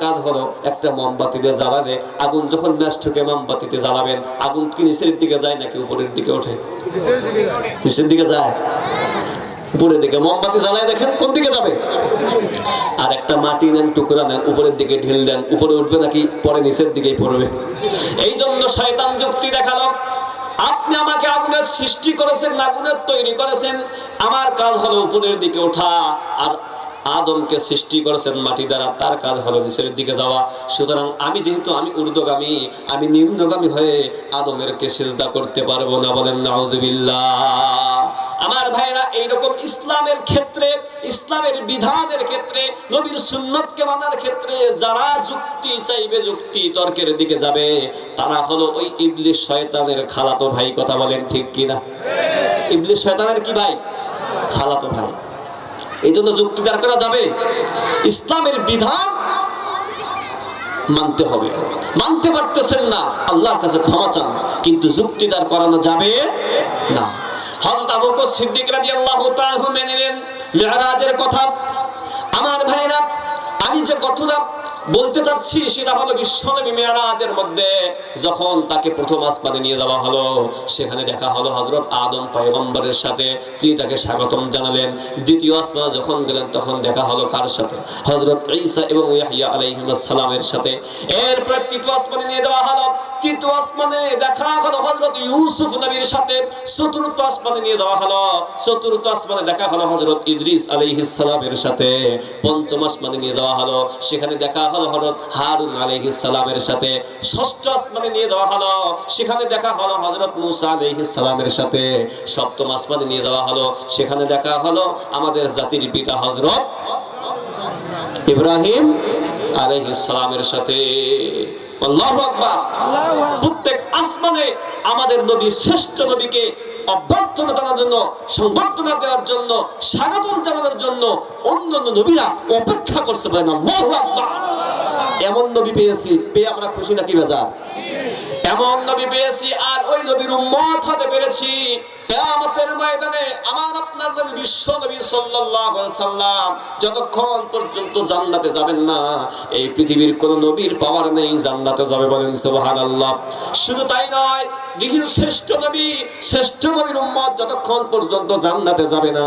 কাজ হলো একটা মোমবাতিতে জ্বালালে আগুন যখন ম্যাচ ঠুকে মোমবাতিতে জ্বালাবেন, আগুন কি নিচের দিকে যায় নাকি উপরের দিকে ওঠে? নিচের দিকে যায়। উপরের দিকে মোমবাতি জ্বালায় দেখেন কোন দিকে যাবে? আর একটা মাটি নেন, টুকরা নেন, উপরের দিকে ঢিল দেন, উপরে উঠবে নাকি পরে নিচের দিকেই পড়বে? এই জন্য শয়তান যুক্তি দেখাল, আপনি আমাকে আগুনের সৃষ্টি করেছেন, আগুনের তৈরি করেছেন, আমার কাজ হলো উপরের দিকে ওঠা, আর আদমকে সৃষ্টি করেছেন মাটি দ্বারা, তার কাজ হলো নিচের দিকে যাওয়া। সুতরাং আমি যেহেতু আমি ঊর্ধ্বগামী, আমি নিম্নগামী হয়ে আদমের কে সেজদা করতে পারব না বলেন নাউজুবিল্লাহ। আমার ভাইরা এইরকম ইসলামের ক্ষেত্রে, ইসলামের বিধানের ক্ষেত্রে, নবীর সুন্নতকে মানার ক্ষেত্রে যারা যুক্তি চাইবে, যুক্তি তর্কের দিকে যাবে, তারা হলো ওই ইবলিশ শয়তানের খালাতো ভাই, কথা বলেন ঠিক কিনা? ইবলিশ শয়তানের কি ভাই? খালাতো ভাই। এই জন্য যুক্তি দাঁড় করা যাবে। ইসলামের বিধান মানতে হবে। মানতে পারতেছেন না, আল্লাহর কাছে ক্ষমা চান, কিন্তু যুক্তি দাঁড় করানো যাবে না। হজরত আবু বকর সিদ্দিক রাদিয়াল্লাহু তাআলা মেনে নেন মেরাজের কথা। আমার ভাইরা, আমি যে কথাটা বলতে চাচ্ছি, সেটা হলো বিশ্বনবী মেয়ারাজের মধ্যে যখন তাকে প্রথম আসমানে নিয়ে যাওয়া হলো, সেখানে দেখা হলো হজরত আদম পায়গম্বরের সাথে, তিনি তাকে স্বাগতম জানালেন। দ্বিতীয় আসমানে যখন গেলেন, তখন দেখা হলো কার সাথে? হজরত ঈসা এবং ইয়াহিয়া আলাইহিমাস সালামের সাথে। এরপর তৃতীয় আসমানে নিয়ে যাওয়া হলো। আসমানে দেখা হলো ইউসুফ নবীর সাথে। চতুর্থ আসমানে নিয়ে যাওয়া হলো। চতুর্থ আসমানে দেখা হলো ইদ্রিস আলাইহিস সালামের সাথে। পঞ্চম আসমানে নিয়ে যাওয়া হলো। সেখানে দেখা হলো হজরত হারুন আলাইহিস সালামের সাথে। ষষ্ঠ আসমানে নিয়ে যাওয়া হলো। সেখানে দেখা হলো মুসা আলাইহিস সালামের সাথে। সপ্তম আসমানে নিয়ে যাওয়া হলো। সেখানে দেখা হলো আমাদের জাতির পিতা হজরত ইব্রাহিম আলাইহিস সালামের সাথে। আল্লাহু আকবার। প্রত্যেক আসমানে আমাদের নবী, শ্রেষ্ঠ নবীকে অভ্যর্থনা জানার জন্য, সংবর্ধনা দেওয়ার জন্য, স্বাগতম জানানোর জন্য অন্যান্য নবীরা অপেক্ষা করছে পারে না এমন নবী পেয়েছি, পেয়ে আমরা খুশি নাকি বেজার? এমন নবী পেয়েছি আর ওই নবীর উম্মত হতে পেরেছি। কিয়ামতের ময়দানে আমার আপনার নবী বিশ্ব নবী সাল্লাল্লাহু আলাইহি সাল্লাম যতক্ষণ পর্যন্ত জান্নাতে যাবেন না, এই পৃথিবীর কোন নবীর পাওয়ার নেই জান্নাতে যাবে বলেন সুবহানাল্লাহ। শুধু তাই নয় দিহির শ্রেষ্ঠ নবী, শ্রেষ্ঠ নবীর উম্মত যতক্ষণ পর্যন্ত জান্নাতে যাবে না,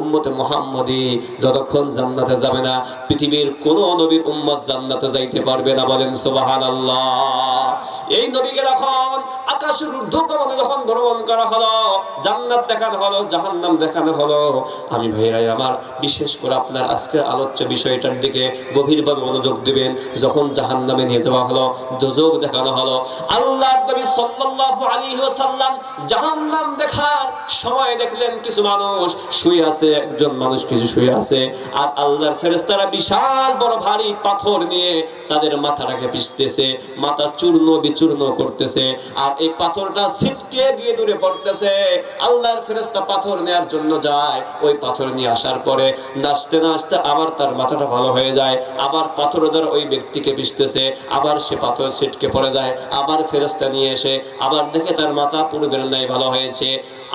উম্মতে মুহাম্মদী যতক্ষণ জান্নাতে যাবে না, পৃথিবীর কোন নবীর উম্মত জান্নাতে যাইতে পারবে না বলেন সুবহানাল্লাহ। এই নবীকে যখন আকাশের ঊর্ধ্বতমনে যখন ভ্রমণ করা হলো, জান্নাত দেখানো হলো, জাহান্নাম দেখানো হলো, আমি ভাইরাই আমার বিশেষ করে আপনার আজকের আলোচ্য বিষয়টার দিকে গভীরভাবে মনোযোগ দিবেন। যখন জাহান্নামে নিয়ে যাওয়া হলো, দোজক দেখানো হলো আল্লাহ নবী সাল্লাল্লাহু আলাইহি ওয়াসাল্লাম জাহান্নাম দেখার সময় দেখলেন কিছু মানুষ শুয়ে আছে, একজন মানুষ কিছু শুয়ে আছে, আর আল্লাহর ফেরেশতারা বিশাল বড় ভারী পাথর নিয়ে তাদের মাথাটাকে পিষতেছে, মাথা চূর্ণ বিচূর্ণ করতেছে আর এই পাথরটা ছিটকে গিয়ে দূরে পড়তেছে। আল্লাহর ফেরেস্তা পাথর নেয়ার জন্য যায়। ওই পাথর নিয়ে আসার পরে নাচতে নাচতে আবার তার মাথাটা ভালো হয়ে যায়। আবার পাথর দ্বারা ওই ব্যক্তিকে পিষতেছে, আবার সে পাথর ছিটকে পড়ে যায়, আবার ফেরস্তা নিয়ে এসে আবার দেখে তার মাথা পূর্বের ন্যায় ভালো হয়েছে।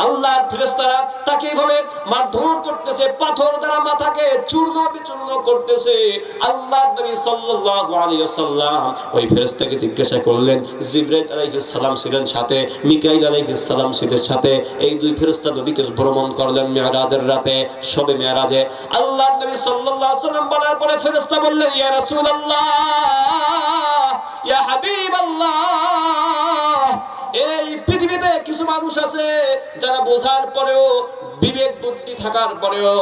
আল্লাহর ফেরেশতারা তাকে এইভাবে মারধর করতেছে, পাথর দ্বারা মাথাকে চূর্ণ বিচূর্ণ করতেছে। আল্লাহর নবী সাল্লাল্লাহু আলাইহি ওয়াসাল্লাম ওই ফেরেশতাকে জিজ্ঞাসা করলেন, জিবরাইল আলাইহিস সালাম ছিলেন সাথে, মিকাইল আলাইহিস সালাম ছিলেন সাথে, এই দুই ফেরেশতা নবীকে ভ্রমণ করলেন মেরাজের রাতে, সবে মেরাজে আল্লাহর নবী সাল্লাল্লাহু আলাইহি ওয়াসাল্লাম বলার পরে ফেরেশতা বললেন, ইয়া রাসূলুল্লাহ, ইয়া হাবিবাল্লাহ, এই কিছু মানুষ আছে যারা বোঝার পরেও, বিবেক বুদ্ধি থাকার পরেও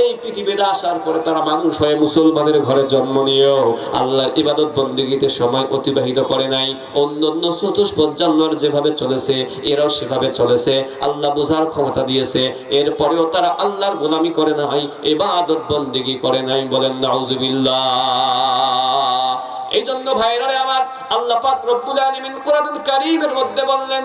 এই পৃথিবীতে আসার পরে তারা মানুষ হয়ে মুসলমানের ঘরে জন্ম নিয়েও আল্লাহর ইবাদত বন্দিগিতে সময় অতিবাহিত করে নাই। অন্য অন্য চতুষ্পদ জানোয়ার যেভাবে চলেছে, এরাও সেভাবে চলেছে। আল্লাহ বোঝার ক্ষমতা দিয়েছে। এরপরেও তারা আল্লাহর গোলামি করে নাই, ইবাদত বন্দিগি করে নাই বলেন, নাউজুবিল্লাহ। এই জন্য ভাইরারে আমার আল্লাহ পাক রব্বুল আলামিন কোরআনুল কারীমের মধ্যে বললেন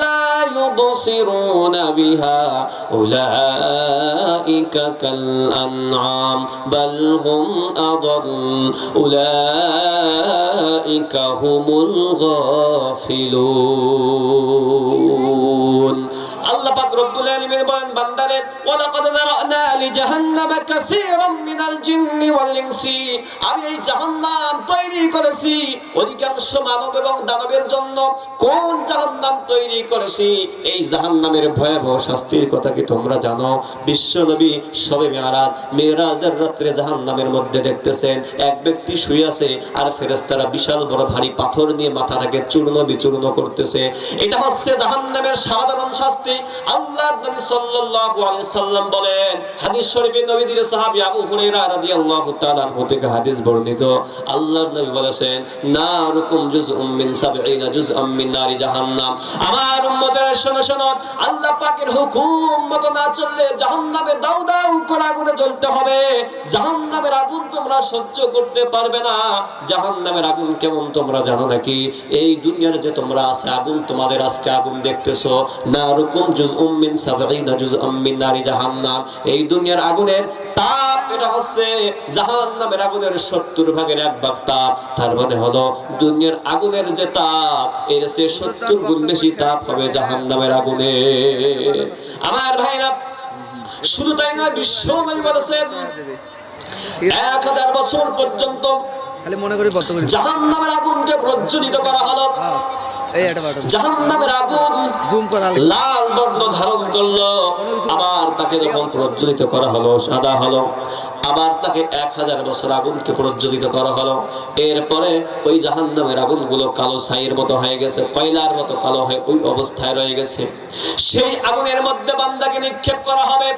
يبصرون بها. أولئك كالأنعام بل هم أضل. أولئك هم الغافلون. বলেন বান্দারে, ওয়ালাকাদ যারানা লি জাহান্নামা কাসীরাম মিনাল জিন্নি ওয়াল ইনসি। আমি এই জাহান্নাম তৈরি করেছি। অধিকাংশ মানব এবং দানবের জন্য কোন জাহান্নাম তৈরি করেছি? এই জাহান্নামের ভয়াবহ শাস্তির কথা কি তোমরা জানো? বিশ্ব নবী সবে মেরাজ মেরাজের রাত্রে জাহান্নামের মধ্যে দেখতেছেন, এক ব্যক্তি শুয়ে আছে আর ফেরেশতারা বিশাল বড় ভারী পাথর নিয়ে মাথাটাকে চূর্ণ বিচূর্ণ করতেছে। এটা হচ্ছে জাহান্নামের সাধারণ শাস্তি। আল্লাহর নবী সাল্লাম বলেন, হাদিস শরীফে আবু রাদিয়াল্লাহু থেকে হাদিস বর্ণিত। আল্লাহর নবী বলেছেন, নারুকুম জুজউম মিন সাবঈনা জুজআম মিন নারি জাহান্নাম। আমার উম্মতের শোনো শোনো, আল্লাহ পাকের হুকুম না চললে জাহান্নামে করে আগুনে জ্বলতে হবে। জাহান্নামের আগুন তোমরা সহ্য করতে পারবে না। জাহান্নামের আগুন কেমন তোমরা জানো নাকি? এই দুনিয়ার যে তোমরা আছে, আগুন তোমাদের আজকে আগুন দেখতেছো। নারুকুম জুজউম মিন সাবঈনা জুজআম মিন নারি জাহান্নাম। এই দুনিয়ার আগুনের তাপ এটা হচ্ছে জাহান্নামের আগুনের 70 ভাগের এক ভাগ তাপ তার মানে হলো দুনিয়ার আগুনের যে তাপ এর চেয়ে 70 গুণ বেশি তাপ হবে জাহান্নামের আগুনে। আমার ভাইরা শুধু তাই নয় বিশ্ব নবী বলেছেন এক হাজার বছর পর্যন্ত মনে জাহান্নামের আগুনকে প্রজ্বলিত করা হলো। এই একটা জাহান্নামের আগুন জুম লাল বর্ণ ধারণ করল। আবার তাকে যখন প্রজ্বলিত করা হলো সাদা হলো আবার তাকে এক হাজার বছর আগুনকে প্রজ্বলিত করা হলো। এরপরে ওই জাহান্নামের আগুনগুলো কালো ছাইয়ের মতো হয়ে গেছে কয়লার মতো কালো হয়ে ওই অবস্থায় রয়ে গেছে। সেই আগুনের মধ্যে বান্দাকে নিক্ষেপ করা হবে।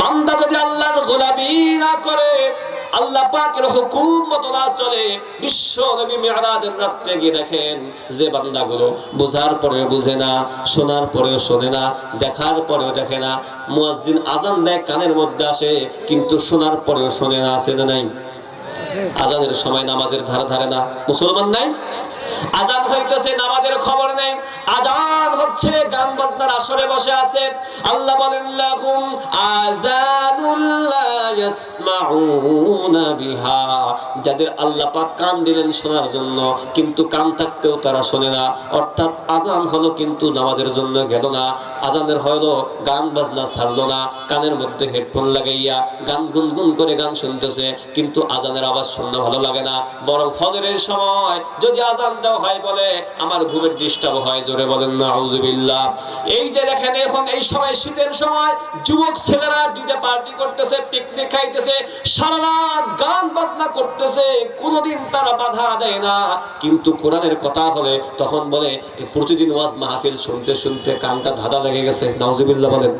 বান্দা যদি আল্লাহর গোলামি না করে আল্লাহ পাকের হুকুম মতো না চলে বিশ্ব নবী মেহরাজের রাত্রে গিয়ে দেখেন যে বান্দাগুলো বোঝার পরেও বুঝে না, শোনার পরেও শোনে না, দেখার পরেও দেখে না। মুয়াজ্জিন আজান দেয় কানের মধ্যে আসে, কিন্তু শোনার পরেও শোনে না আছে না নাই? আজানের সময় নামাজের ধারে ধারে না। মুসলমান নাই? আজান হইতেছে, নামাজের খবর নেই। আজান হচ্ছে গান বাজনার আসরে বসে আছে। আল্লাহ বলেন, লাকুম আযানুল্লা যাদের আল্লাহ পাক কান দিলেন শোনার জন্য, কিন্তু কান থাকতেও তারা শোনে না। অর্থাৎ আজান হলো কিন্তু নামাজের জন্য গেল না। আজানের হলো গান বাজনা ছাড়লো না। কানের মধ্যে হেডফোন লাগাইয়া গান গুনগুন করে গান শুনতেছে, কিন্তু আজানের আওয়াজ শুনতে ভালো লাগে না। বরং ফজরের সময় যদি আজান দেওয়া হয় বলে, আমার ঘুমের ডিস্টার্ব হয়, জোরে বলেন না আউযুবিল্লাহ এই যে দেখেন, এখন এই সময় শীতের সময় যুবক ছেলেরা ডিজে পার্টি করতেছে, পিকনিক খাইতেছে সারা রাত গান বাজনা করতেছে, কোনোদিন তারা বাধা দেয় না। কিন্তু কোরআনের কথা হলে তখন বলে প্রতিদিন ওয়াজ মাহফিল শুনতে শুনতে কানটা ধাঁধা লেগে গেছে। নাউজুবিল্লাহ বলেন।